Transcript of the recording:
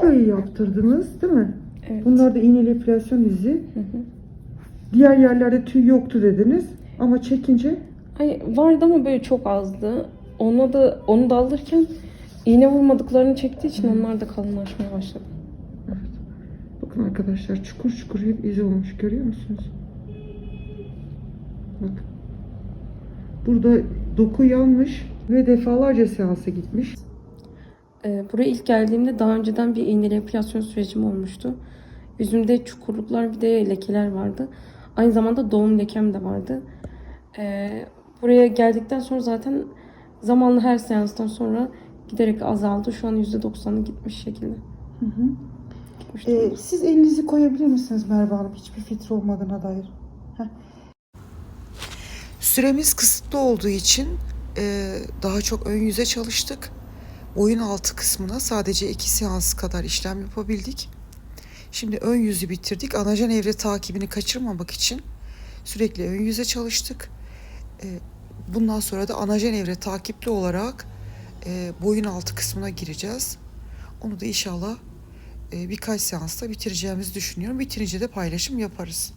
Şurayı yaptırdınız değil mi? Evet. Bunlar da iğneli epilasyon izi. Hı hı. Diğer yerlerde tüy yoktu dediniz. Ama çekince Ay, vardı ama böyle çok azdı. Ona da onu da alırken iğne vurmadıklarını çektiği için onlar da kalınlaşmaya başladı. bakın arkadaşlar çukur çukur hep izi olmuş görüyor musunuz? Bakın. Burada doku yanmış ve defalarca seansa gitmiş. Ee, buraya ilk geldiğimde daha önceden bir iğneli epilasyon sürecim olmuştu. Yüzümde çukurluklar bir de lekeler vardı. Aynı zamanda doğum lekem de vardı. Ee, buraya geldikten sonra zaten zamanla her seanstan sonra giderek azaldı. Şu an %90'ı gitmiş şekilde. Hı hı. Gitmiş Ee, siz elinizi koyabilir misiniz Merve Hanım? Hiçbir filtre olmadığına dair. Heh. Süremiz kısıtlı olduğu için e, daha çok ön yüze çalıştık. Boyun altı kısmına sadece iki seans kadar işlem yapabildik. Şimdi ön yüzü bitirdik. Anajen evre takibini kaçırmamak için sürekli ön yüze çalıştık. E, bundan sonra da anajen evre takipli olarak e, boyun altı kısmına gireceğiz. Onu da inşallah e, birkaç seansta bitireceğimizi düşünüyorum. Bitirince de paylaşım yaparız.